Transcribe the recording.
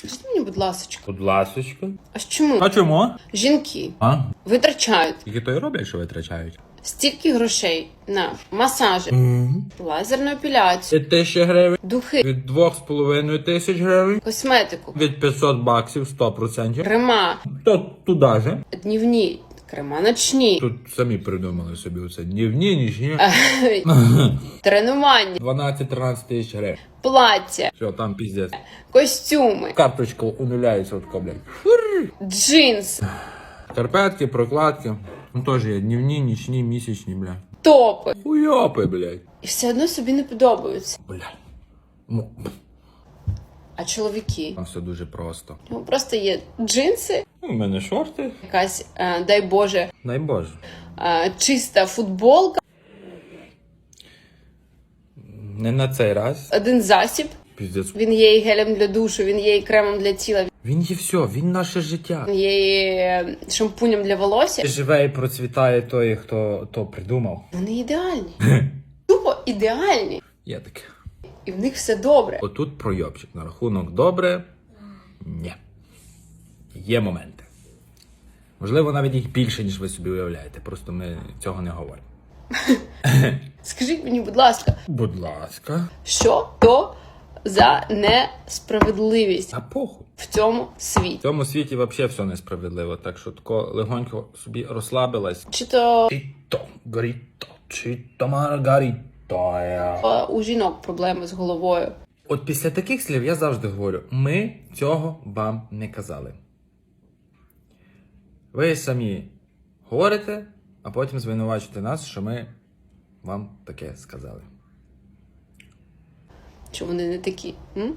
Скажіть мені, будь ласочка. Будь ласочка. а чому А чому? жінки А? витрачають Тільки то й роблять, що витрачають. стільки грошей на масажі, лазерну Від тисячі гривень, духи, від двох з половиною тисяч гривень, косметику, від 500 баксів 100%. крема, То туди же. днівні, крема ночні, Тут самі придумали собі оце днівні, нічні. тренування, 12-13 тисяч гривень. плаття, Все, там піздець. костюми, Карточка унуляється от блядь. джинси, Карпетки, прокладки. Ну теж є днівні, нічні, місячні, бля. топи. Хуйопи, блядь. І все одно собі не подобаються. Бля. Ну, А чоловіки? там все дуже просто. Ну, просто є джинси, Ну, У мене шорти. якась, е, дай Боже, Дай Боже. е, чиста футболка, Не на цей раз. один засіб. Піздець. Він є і гелем для душу, він є і кремом для тіла, Він є все, він наше життя. він є і е, шампунем для волосся. Живе і процвітає той, хто то придумав. Вони ідеальні. Тупо ідеальні. Є таке. І в них все добре. Отут пройобчик на рахунок добре. Ні. Є моменти. Можливо, навіть їх більше, ніж ви собі уявляєте. Просто ми цього не говоримо. Скажіть мені, будь ласка, Будь ласка. що то за несправедливість А похуй. в цьому світі? В цьому світі взагалі все несправедливо, так що тако легонько собі розслабилась. Чи то Чіто, горіто, чіто маргаріто. Е, у жінок проблеми з головою? От після таких слів я завжди говорю: ми цього вам не казали. Ви самі говорите, а потім звинувачуєте нас, що ми вам таке сказали. Чи вони не такі? М?